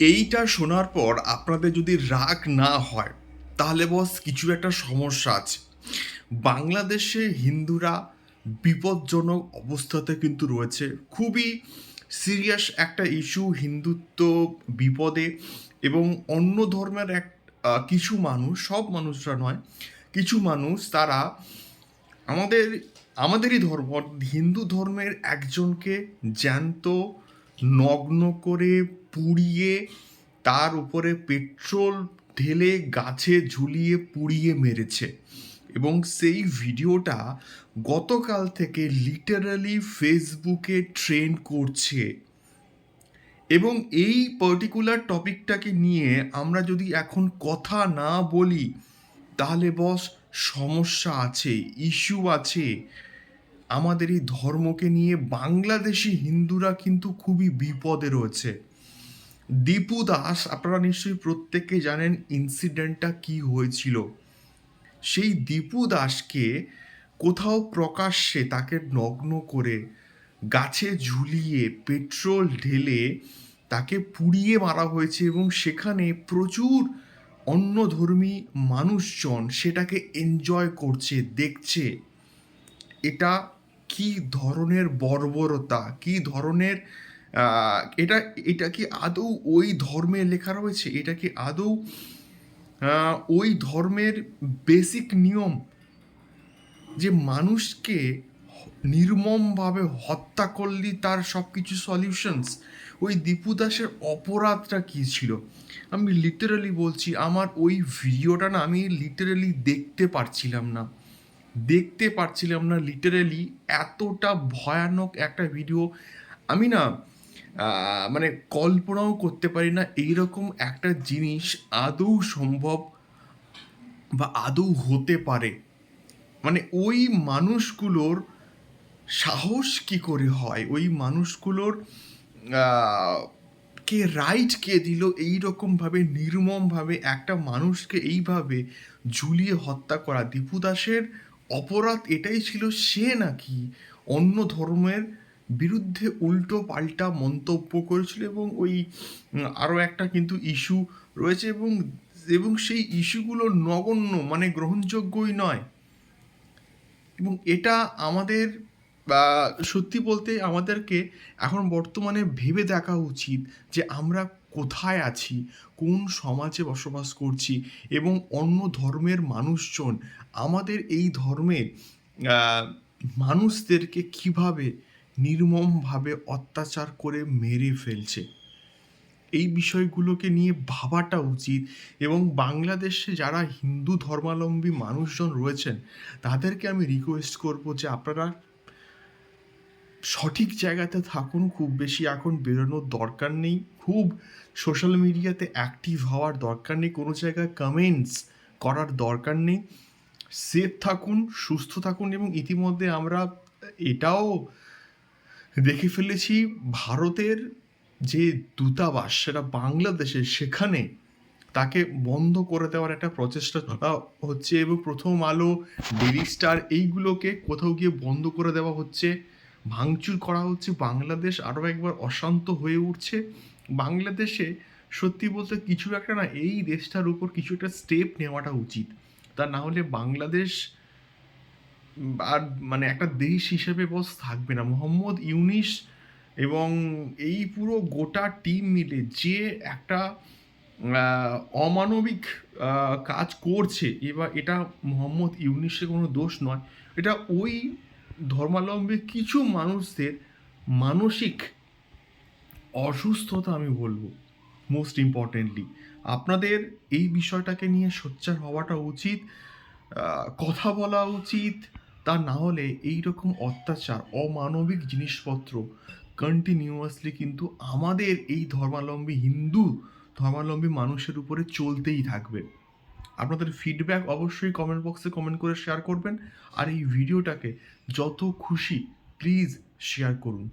এইটা শোনার পর আপনাদের যদি রাগ না হয়, তাহলে বস কিছু একটা সমস্যা আছে। বাংলাদেশে হিন্দুরা বিপজ্জনক অবস্থাতে কিন্তু রয়েছে। খুবই সিরিয়াস একটা ইস্যু হিন্দুত্ব বিপদে এবং অন্য ধর্মের এক কিছু মানুষ, সব মানুষরা নয়, কিছু মানুষ তারা আমাদের, আমাদেরই ধর্ম, হিন্দু ধর্মের একজনকে জ্যান্ত, নগ্ন করে পুড়িয়ে তার উপরে পেট্রোল ঢেলে গাছে ঝুলিয়ে পুড়িয়ে মেরেছে। এবং সেই ভিডিওটা গতকাল থেকে লিটারালি ফেসবুকে ট্রেন্ড করছে। এবং এই পার্টিকুলার টপিকটাকে নিয়ে আমরা যদি এখন কথা না বলি, তাহলে বস সমস্যা আছে ইস্যু আছে। আমাদের এই ধর্মকে নিয়ে বাংলাদেশি হিন্দুরা কিন্তু খুবই বিপদে রয়েছে। দীপু দাস, আপনারা নিশ্চয়ই প্রত্যেকে জানেন ইনসিডেন্টটা কি হয়েছিল। সেই দীপু দাসকে কোথাও প্রকাশ্যে তাকে নগ্ন করে গাছে ঝুলিয়ে পেট্রোল ঢেলে তাকে পুড়িয়ে মারা হয়েছে এবং সেখানে প্রচুর অন্যধর্মী মানুষজন সেটাকে এনজয় করছে, দেখছে। এটা কি ধরনের বর্বরতা, কি ধরনের এটা এটা কি আদৌ ওই ধর্মে লেখা রয়েছে? এটা কি আদৌ ওই ধর্মের বেসিক নিয়ম যে মানুষকে নির্মমভাবে হত্যা করলি তার সব কিছু সলিউশনস ওই দীপু দাসের অপরাধটা কী ছিল? আমি লিটারালি বলছি, আমার ওই ভিডিওটা না আমি লিটারালি দেখতে পারছিলাম না। দেখতে পারছিলাম না লিটারালি এতটা ভয়ানক একটা ভিডিও আমি না মানে কল্পনাও করতে পারি না এইরকম একটা জিনিস আদৌ সম্ভব বা আদৌ হতে পারে। মানে ওই মানুষগুলোর সাহস কি করে হয়? ওই মানুষগুলোর কে রাইট কে দিল? এই রকমভাবে নির্মমভাবে একটা মানুষকে এইভাবে ঝুলিয়ে হত্যা করা। দীপু দাসের অপরাধ এটাই ছিল সে নাকি অন্য ধর্মের বিরুদ্ধে উল্টো পাল্টা মন্তব্য করেছিল এবং ওই আরও একটা কিন্তু ইস্যু রয়েছে এবং এবং সেই ইস্যুগুলো নগণ্য মানে গ্রহণযোগ্যই নয়। এবং এটা আমাদের সত্যি বলতে আমাদেরকে এখন বর্তমানে ভেবে দেখা উচিত যে আমরা কোথায় আছি, কোন সমাজে বসবাস করছি এবং অন্য ধর্মের মানুষজন আমাদের এই ধর্মের মানুষদেরকে কীভাবে নির্মমভাবে অত্যাচার করে মেরে ফেলছে। এই বিষয়গুলোকে নিয়ে ভাবাটা উচিত এবং বাংলাদেশে যারা হিন্দু ধর্মাবলম্বী মানুষজন রয়েছেন, তাদেরকে আমি রিকোয়েস্ট করব যে আপনারা সঠিক জায়গাতে থাকুন, খুব বেশি এখন বেরোনোর দরকার নেই। খুব সোশ্যাল মিডিয়াতে অ্যাক্টিভ হওয়ার দরকার নেই, কোনো জায়গায় কমেন্টস করার দরকার নেই। সেফ থাকুন, সুস্থ থাকুন এবং ইতিমধ্যে আমরা এটাও দেখে ফেলেছি ভারতের যে দূতাবাস, সেটা বাংলাদেশে সেখানে তাকে বন্ধ করে দেওয়ার একটা প্রচেষ্টা হচ্ছে এবং প্রথম আলো ডেলি স্টার এইগুলোকে কোথাও গিয়ে বন্ধ করে দেওয়া হচ্ছে। ভাঙচুর করা হচ্ছে। বাংলাদেশ আরও একবার অশান্ত হয়ে উঠছে। বাংলাদেশে সত্যি বলতে কিছু একটা না, এই দেশটার উপর কিছু একটা স্টেপ নেওয়াটা উচিত। তা না হলে বাংলাদেশ আর মানে একটা দেশ হিসেবে বস থাকবে না। মোহাম্মদ ইউনিস এবং এই পুরো গোটা টিম মিলে যে একটা অমানবিক কাজ করছে, এবার এটা মোহাম্মদ ইউনিসের কোনো দোষ নয়। এটা ওই ধর্মাবলম্বী কিছু মানুষদের মানসিক অসুস্থতা আমি বলব মোস্ট ইম্পর্টেন্টলি আপনাদের এই বিষয়টাকে নিয়ে সোচ্চার হওয়াটা উচিত কথা বলা উচিত তা না হলে এই রকম অত্যাচার, অমানবিক জিনিসপত্র কন্টিনিউয়াসলি কিন্তু আমাদের এই ধর্মাবলম্বী হিন্দু, ধর্মাবলম্বী মানুষের উপরে চলতেই থাকবে। আপনাদের ফিডব্যাক অবশ্যই কমেন্ট বক্সে কমেন্ট করে শেয়ার করবেন। আর এই ভিডিওটাকে যত খুশি প্লিজ শেয়ার করুন।